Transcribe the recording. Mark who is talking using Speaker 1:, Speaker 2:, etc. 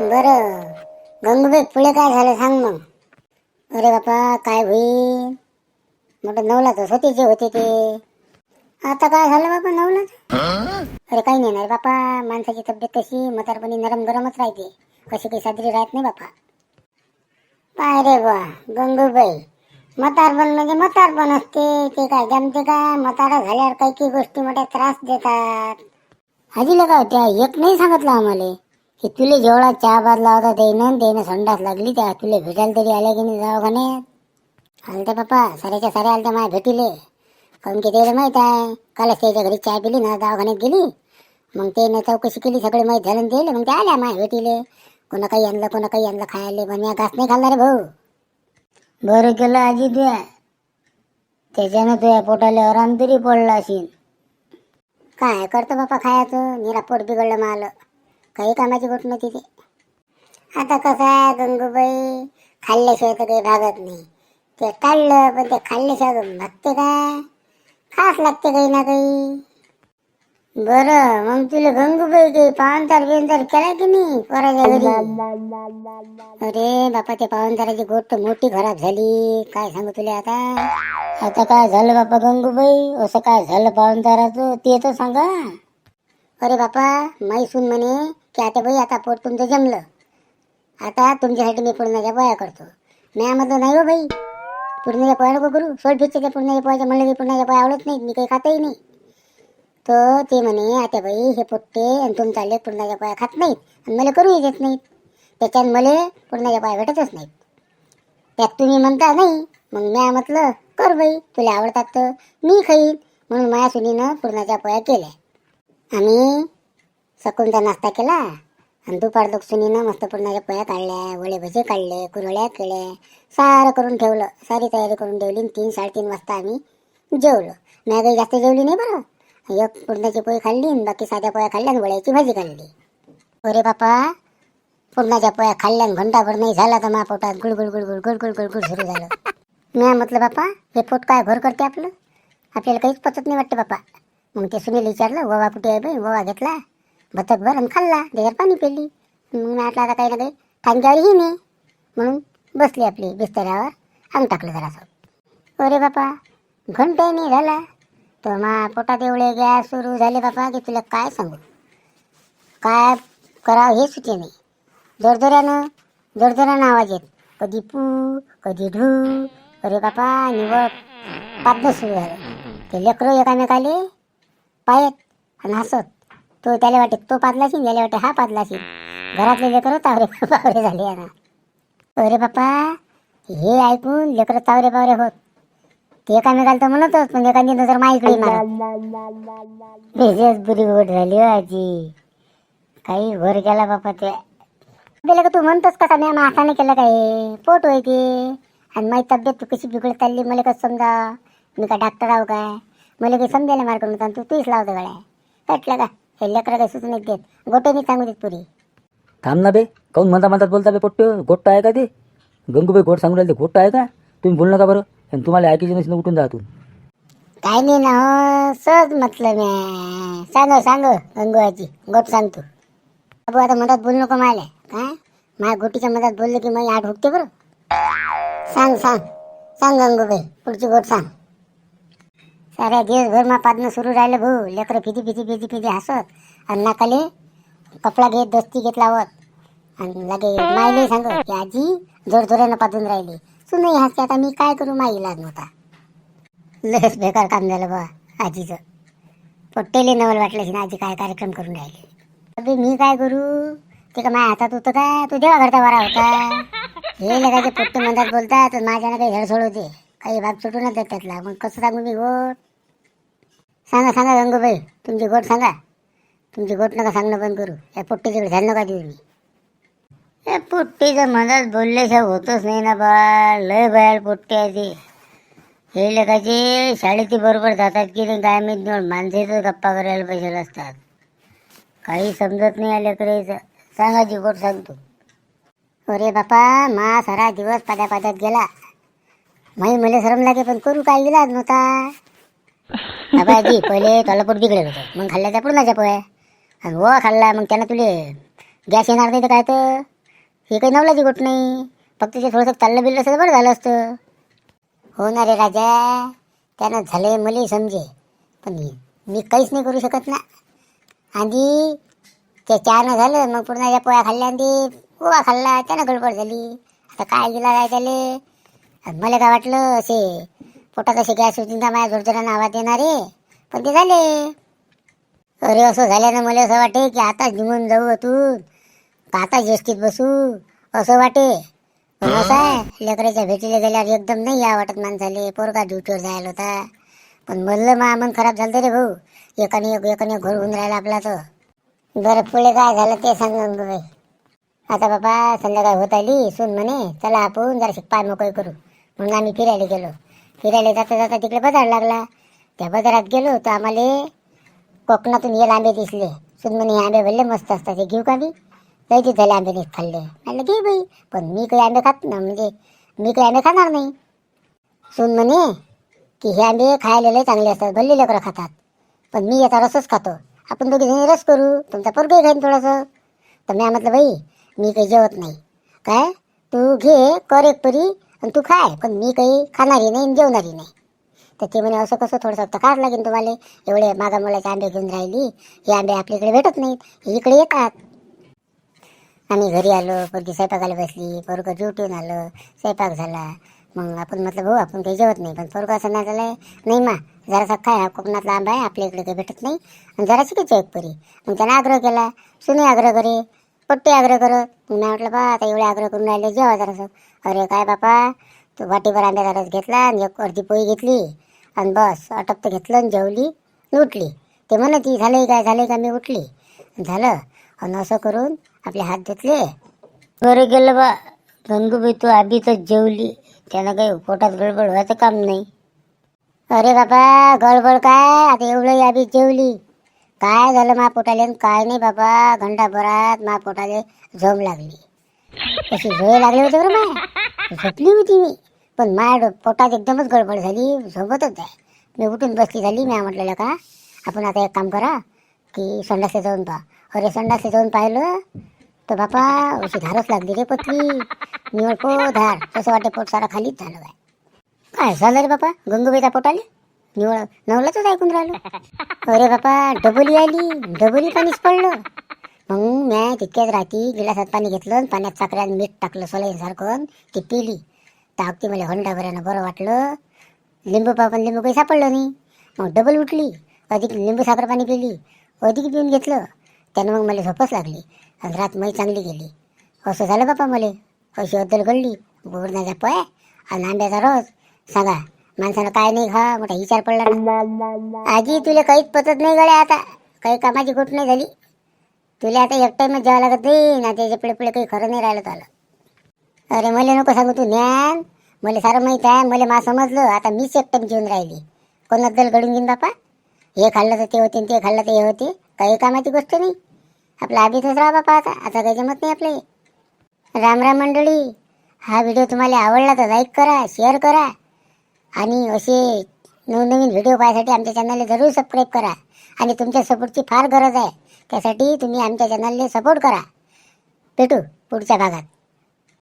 Speaker 1: बरं. गंगूबाई पुढे काय झालं सांग मग. अरे बापा काय होईल? म्हटलं नवलाच होते जे होते ते. आता काय झालं बापा नवलाच? अरे काही नाही ना बापा. माणसाची तब्येत कशी? म्हातारपणी नरम गरमच राहते. कशी काही साजरी राहत नाही बापा. पाय रे बा गंगूबाई. मतारपण म्हणजे मतारपण असते. ते काय जमते काय मतारा झाल्यावर काही काही गोष्टी मोठ्या त्रास देतात. आजीला काय होत्या एक नाही सांगितलं आम्हाला. की तुले जेवढा चहा बादला होता देईन त्यानं संडास लागली त्या तुले भेटायला तरी आले की नाही दवाखान्यात आलते पप्पा साऱ्याच्या साऱ्या आलते माय भेटीले काऊन की त्याला माहीत आहे कालच त्याच्या घरी चहा पिली ना दवाखान्यात गेली। मग त्यानं चौकशी केली सगळे माहीत झालं आणि मग ते आल्या माय भेटीले कोणा काही आणलं कोणा काही आणलं खायला पण या घास नाही खाल्ला रे भाऊ बरं केलं आजी तुया त्याच्यानं तुया पोटाला आराम तरी पडला असेल काय करतो हो बापा खायचं निरा पोट बिघडलं मला। काही कामाची गोष्ट नव्हती ते. आता कसं आहे गंगूबाई खाल्ल्याशिवाय तर काही भागत नाही. ते काढलं पण ते खाल्ल्याशिवाय भागते का? खास लागते काही ना काही. बरं मग तुला गंगूबाई काही पाहुणचार बिनचार केला की नाही पोराच्या घरी? अरे बापा ते पाहुणचाराची गोष्ट मोठी खराब झाली. काय सांगू तुला आता? आता काय झालं बापा गंगूबाई? असं काय झालं पावनताराचं ते तर सांगा. अरे बापा माई सून म्हणे की आता बाई आता पोट तुमचं जमलं. आता तुमच्यासाठी मी पूर्णाच्या पोया करतो. मी म्हटलं नाही हो बाई. पूर्णाच्या पोया नको करू. सोड फिरचे त्या पूर्णाच्या पोयाच्या म्हणलं मी पूर्णाच्या पोया आवडत नाही मी काही खातही नाही. तर ते म्हणे आता बाई हे पोट्टे आणि तुमचा लेख पूर्णाच्या पोया खात नाहीत आणि मला करूही देत नाहीत. त्याच्यात मला पूर्णाच्या पोया भेटतच नाहीत. त्यात तुम्ही म्हणता नाही. मग मी म्हटलं कर बाई तुला आवडतात तर मी खाईन. म्हणून माया सुनीनं पूर्णाच्या पोया केल्या. आम्ही सकुनचा नाश्ता केला आणि दुपार लोक सुनीनं मस्त पुरणाच्या पोया काढल्या वडे भजे काढले कुरवळ्या केल्या सारं करून ठेवलं. सारी तयारी करून ठेवली आणि तीन साडेतीन वाजता आम्ही जेवलो. नाही काही जास्त जेवली नाही बरं. एक पुरणाची पोळी खाल्ली आणि बाकी साध्या पोळ्या खाल्ल्या आणि वड्याची भाजी खाल्ली. अरे बापा पुरणाच्या पोळ्या खाल्ल्या घंटाभर नाही झाला तर पोटात गुळगुळ गुळगुळ गुळगुळ गुळगुळ सुरू झालं. मी म्हटलं बापा हे पोट काय घोर करते आपलं? आपल्याला काहीच पचत नाही वाटतं बापा. मग ते सुनील विचारलं गोवा कुठे आहे बाई? गोवा घेतला? भतक भर खाल्ला त्याच्यावर पाणी पिली. मग मी म्हटलं आता काही ना काही टांग्यावर ही नाही म्हणून बसली आपली बिस्तऱ्यावर अंग टाकलं जरासं. अरे बापा घंटा नाही झाला. तर मा पोटात एवढे गॅस सुरू झाले बापा की तुला काय सांगू? काय करावं हे सुचे नाही. जोरजोऱ्यानं जोरजोऱ्यानं आवाज येत कधी पू कधी ढू. अरे बापा निवड पादनं सुरू झालं. ते लेकरं एकामेकाले पायत आणि हसत. तो त्याला वाटे तो पादलाशील याला वाटे हा पादलाशील घरातले लेकरं तावरे पावरे झाले ना अरे बाप्पा हे ऐकून लेकरं तावरे पावरे होत. ते एकामेकाला तर म्हणतच पण एखादी नजर माईकडे मारा बुरी गोट झाली हो आजी. काही घोर केला बापा ते. बेला का तू म्हणतोस कसा मी हाताने केलं काय? पोट होय ते. आणि माझी तब्येत तू कशी बिघडत चालली मला कसं समजा? मी का डॉक्टर आहो काय? मला काही समजायला मार्ग नव्हता तू तीच लावतो गळ्या कटलं का? हे लेकरं काही सुचून देत. गोटे मी सांगू देत पुरी.
Speaker 2: थांब ना बे. काऊन म्हणता म्हणतात बोलता बे पोट्ट? गोट्ट आहे का ते? गंगूबाई गोट सांगून राहिले ते गोट्ट आहे का? तुम्ही बोल नका बरं. आणि तुम्हाला ऐकायची नसेल उठून जा तू.
Speaker 1: काय नाही ना हो सहज म्हटलं मी. सांग सांग गंगूबाईची गोट सांगतो बाबू आता मधात बोलू नको मायला काय माझ्या गोटीच्या मधात बोललं की माझी आठ उठते बरं. सांग सांग. सांग गंगूबाई पुढची गोट सांग. साऱ्या दिवसभर मा पादनं सुरू राहिलं भाऊ. लेकरं फिती फिती फिती फिती हसत. आणि नाकाले कपडा घेत दोस्ती घेत लावत. आणि लगे माईले सांग की आजी जोर जोरानं पादून राहिली. सुनही हसते आता मी काय करू? माई इलाज नव्हता. लस बेकार काम झालं बा आजीचं. पोट्टेले नवल वाटलं की आजी काय कार्यक्रम करून राहिले. अबे मी काय करू? ते का माझ्या हातात होतं का? तू देवा करता बरा होता. हे लगायचे पोट्टे म्हणतात बोलतात तर माझ्यानं काही हेडसोड होते. काही भाग सुटूनच देत त्यातला मग कसं सांगू मी गोट सांगा सांगा गंगूबाई तुमची गोट सांगा. तुमची गोट नका सांगणं बंद करू. या पोट्टीच्याकडे झालं नका देऊ मी या पोट्टीचं मधात बोलल्याशिवाय होतच नाही ना बा लय बाहेर पोट्टी आहे ती. हे लेखाचे शाळेची बरोबर जातात की नाही काय मी माणसेचं माणसेच गप्पा करायला पैसे असतात. काही समजत नाही या सांगा जी गोट सांगतो. अरे बापा मा सारा दिवस पाद्या पाद्यात गेला. माई मला शरम लागे पण करू काय गेला नव्हता? बाबाजी पहिले त्याला पोट बिघडेल होतं. मग खाल्ल्याच्या पूर्णाच्या पोया आणि व खाल्ला मग त्यानं तुले गॅस येणार नाही तर काय तर? हे काही नवलाची गोट नाही. फक्त ते थोडंसं चाललं बिललं असतं तर बरं झालं असतं. हो ना रे राजा त्यानं झाले मले समजे. पण मी- काहीच नाही करू शकत ना. आधी ते चहानं झालं मग पूर्ण त्या पोळ्या खाल्ल्या आणि ते खाल्ला त्यानं गडबड झाली. आता काय दिला जाय त्याले? मला काय वाटलं असे पोटा कशी गॅस होती माझ्या जोरजोरानं आवाज येणारे पण ते झाले. अरे असं झाल्यानं मला असं वाटे की आता निघून जाऊ अतून का आता जेष्टीत बसू? असं वाटे. असं आहे लेकराच्या भेटीला गेल्यावर एकदम नाही या वाटत माणसाले. पोरगा ड्युटीवर जायला होता. पण म्हणलं मा मन खराब झालं रे भाऊ. एकाने एक एकाने एक घोर होऊन राहिला आपला तर बरं पुढे काय झालं ते सांग बाई. आता बाबा संध्याकाळ होत आली. सून म्हणे चला आपण जरा पाय मोकळी करू. म्हणून आम्ही फिरायला गेलो. फिरायला जाता जाता तिकडे बाजार लागला. त्या बाजारात गेलो तर आम्हाला कोकणातून येल आंबे दिसले. सुनमणी आंबे भरले मस्त असतात ते घेऊ का मी? जायचे झाले आंबे नाही खाल्ले. म्हणलं घे बाई पण मी काही आंबे खात ना म्हणजे मी काही आंबे खाणार नाही. सुन म्हणे की हे आंबे खायला लई चांगले असतात भरले लेकरं खातात पण मी याचा रसच खातो. आपण दोघे रस करू तुमचा पोरगही खाईन थोडंसं. तर मी म्हटलं बाई मी काही जेवत नाही. काय? तू घे कर एक परी आणि तू खाय पण मी काही खाणारी नाही आणि जेवणारी नाही. तर ते म्हणे असं कसं थोडंसं तर लागेल तुम्हाला. एवढे मागा मुलाचे आंबे घेऊन राहिली. हे आंबे आपल्याकडे भेटत नाहीत. हे इकडे येतात. आम्ही घरी आलो पोरगी स्वयंपाकाला बसली. पोरगं ड्युटीहून आलं. स्वयंपाक झाला. मग आपण म्हटलं भाऊ आपण काही जेवत नाही. पण पोरगं असं नाही झालंय नाही मा जरासा काय हा कोकणातला आंबा आहे. आपल्या इकडे काही भेटत नाही. आणि जराशी काही एक परी. मग त्यानं आग्रह केला सुने आग्रह करे. पट्टी आग्रह करत मग मी म्हटलं बा आता एवढे आग्रह करून राहिले जेवा जरासं. अरे काय बापा तू वाटीभर आंब्याचा रस घेतला आणि एक अर्धी पोळी घेतली. आणि बस अटप घेतलं आणि जेवली आणि उठली. ते म्हणत ती झालंय काय झालं का मी उठली. झालं. आणि असं करून आपले हात धुतले. बरं गेलं बा. गंगूबाई तू आधी तर जेवली. त्यानं काही पोटात गडबड व्हायचं काम नाही. अरे बाबा गडबड काय? आता एवढं आधी जेवली. काय झालं मा पोटाले आणि काय नाही बाबा घंटाभरात मा पोटाले झोम लागली. अशी झोय लागली होती बरं माय. झोपली होती मी. पण माझ्या पोटात एकदमच गडबड झाली. झोपतच आहे मी उठून बसली झाली. मी म्हटलेलं का आपण आता एक काम करा की संडासला जाऊन पहा. अरे संडासला जाऊन पाहिलं तर बापा अशी धारच लागली रे पत्री निवड पो धार तसं वाटतं पोट सारा खालीच झालं काय काय झालं रे बापा? गंगूबाईचा पोट आले? निवळ नवलाच ऐकून राहिलं. अरे बापा डबोली आली. डबोली पाणीच पडलं. मग म्या तितक्याच राहती गिलासात पाणी घेतलं आणि पाण्यात साखर मीठ टाकलं सोलाईन सारखं ती पिली. तर अगदी मला होंडा भरानं बरं वाटलं. लिंबू पण लिंबू काही सापडलं नाही. मग डबल उठली. अधिक लिंबू साखर पाणी पिली. अधिक पिऊन घेतलं. त्यानं मग मला झोपच लागली. आणि रात मै चांगली गेली. असं झालं बापा मला. अशी अद्दल घडली. बोरण्याचा पोय आणि आंब्याचा रस. सांगा माणसानं काय नाही खा मोठा विचार पडला ना. आजी तुला काहीच पचत नाही गड्या आता. काही कामाची गोट नाही झाली. तुला आता एक टाइमच लागत नाही ना त्याच्या पुढे पुढे काही खरं नाही राहिलं तुला अरे मला नको सांगू तू ज्ञान. मला सारं माहीत आहे मला मा समजलं. आता मीच एक टाइम जेवून राहिली. कोणाबद्दल घडून घेईन बापा? हे खाल्लं तर ते होते आणि ते खाल्लं तर हे होते. काही कामाची गोष्ट नाही. आपला आधीतच राहा बापा आता. आता काही जमत नाही आपले राम राम मंडळी हा व्हिडिओ तुम्हाला आवडला तर लाईक करा शेअर करा. आणि असे नवनवीन व्हिडिओ पाहण्यासाठी आमच्या चॅनलला जरूर सबस्क्राईब करा. आणि तुमच्या सपोर्टची फार गरज आहे. त्यासाठी तुम्ही आमच्या चॅनलने सपोर्ट करा. भेटू पुढच्या भागात.